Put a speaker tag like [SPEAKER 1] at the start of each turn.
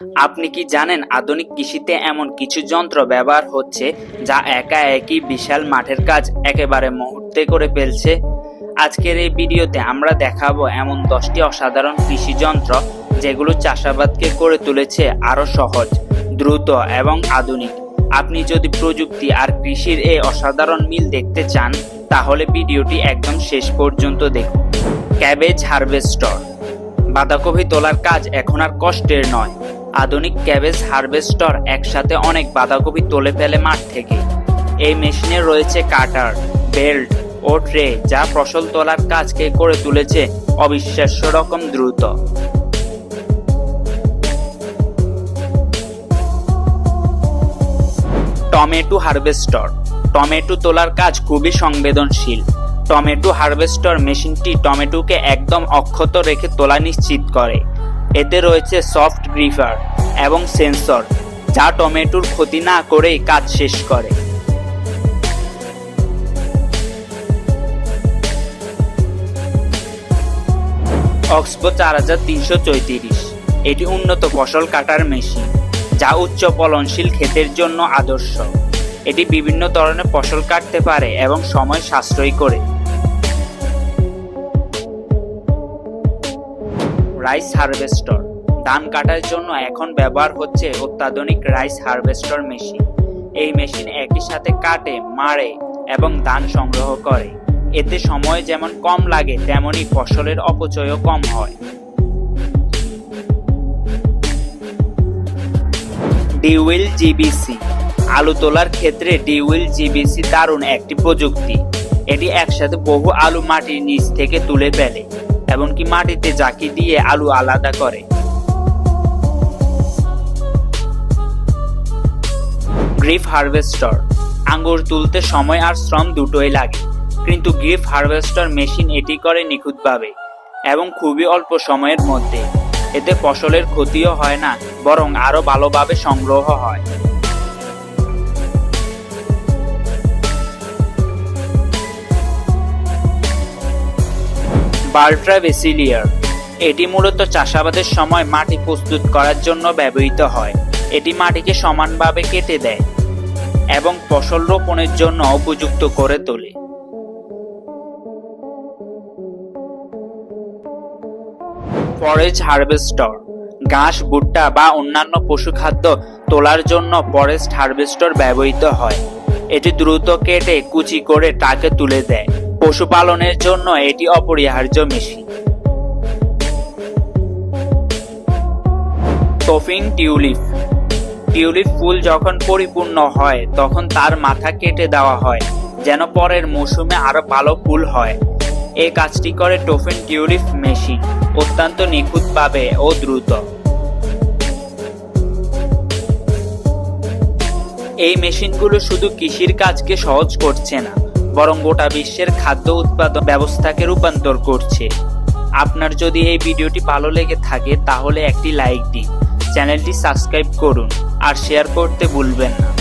[SPEAKER 1] আপনি কি জানেন আধুনিক কৃষিতে এমন কিছু যন্ত্র ব্যবহার হচ্ছে যা একা একই বিশাল মাঠের কাজ একেবারে মুহূর্তে করে ফেলছে? আজকের এই ভিডিওতে আমরা দেখাবো এমন দশটি অসাধারণ কৃষি যন্ত্র যেগুলো চাষাবাদকে করে তুলেছে আরও সহজ, দ্রুত এবং আধুনিক। আপনি যদি প্রযুক্তি আর কৃষির এই অসাধারণ মিল দেখতে চান, তাহলে ভিডিওটি একদম শেষ পর্যন্ত দেখুন। Cabbage harvester. বাঁধাকপি তোলার কাজ এখন আর কষ্টের নয়। আধুনিক ক্যাবেজ হারভেস্টর একসাথে অনেক বাঁধাকপি তুলে ফেলে মাঠ থেকে। এই মেশিনে রয়েছে কাটার, বেল্ট ও ট্রে যা ফসল তোলার কাজকে করে তুলেছে অবিশ্বাস্য রকম দ্রুত। Tomato harvester. টমেটো তোলার কাজ খুবই সংবেদনশীল। টমেটো হারভেস্টর মেশিনটি টমেটোকে একদম অক্ষত রেখে তোলা নিশ্চিত করে। এতে রয়েছে সফট গ্রিফার এবং সেন্সর, যা টমেটোর ক্ষতি না করেই কাজ শেষ করে। অক্সপো চার হাজার তিনশো চৌত্রিশ, এটি উন্নত ফসল কাটার মেশিন, যা উচ্চ ফলনশীল ক্ষেতের জন্য আদর্শ। এটি বিভিন্ন ধরনের ফসল কাটতে পারে এবং সময় সাশ্রয়ী করে। রাইস হারভেস্টর ধান কাটার জন্য এখন ব্যবহার হচ্ছে অত্যাধুনিক রাইস হারভেস্টর মেশিন এই মেশিন একই সাথে কাটে, মারে এবং ধান সংগ্রহ করে। এতে সময় যেমন কম লাগে, তেমনি ফসলের অপচয়ও কম হয়। ডিউইল জিবিসি আলু তোলার ক্ষেত্রে ডিউইল জিবিসি দারুণ একটি প্রযুক্তি। এটি একসাথে বহু আলু মাটির নিচ থেকে তুলে ফেলে। এমনকি মাটিতে জাকি দিয়ে আলু আলাদা করে। গ্রিফ হারভেস্টর, আঙ্গুর তুলতে সময় আর শ্রম দুটোই লাগে, কিন্তু গ্রিফ হারভেস্টর মেশিন এটি করে নিখুঁতভাবে এবং খুবই অল্প সময়ের মধ্যে। এতে ফসলের ক্ষতিও হয় না, বরং আরও ভালোভাবে সংগ্রহ হয়। বাল্ট্রা ভেসিলিয়ার এটি মূলত চাষাবাদের সময় মাটি প্রস্তুত করার জন্য ব্যবহৃত হয়। এটি মাটিকে সমানভাবে কেটে দেয় এবং ফসল রোপণের জন্য উপযুক্ত করে তোলে। ফরেজ হারভেস্টর, ঘাস, ভুট্টা বা অন্যান্য পশু খাদ্য তোলার জন্য ফরেস্ট হারভেস্টর ব্যবহৃত হয়। এটি দ্রুত কেটে কুচি করে টাকে তুলে দেয়। পশুপালনের জন্য এটি অপরিহার্য মেশিন। টফিং টিউলিপ। টিউলিপ ফুল যখন পরিপূর্ণ হয়, তখন তার মাথা কেটে দেওয়া হয়, যেন পরের মৌসুমে আরও ভালো ফুল হয়। এই কাজটি করে টোফিন টিউলিপ মেশিন, অত্যন্ত নিখুঁতভাবে ও দ্রুত। এই মেশিনগুলো শুধু কৃষির কাজকে সহজ করছে না বরং গোটা বিশ্বের খাদ্য উৎপাদন ব্যবস্থাকে রূপান্তর করছে। আপনার যদি এই ভিডিওটি ভালো লেগে থাকে, তাহলে একটি লাইক দিন, চ্যানেলটি সাবস্ক্রাইব করুন, আর শেয়ার করতে ভুলবেন না।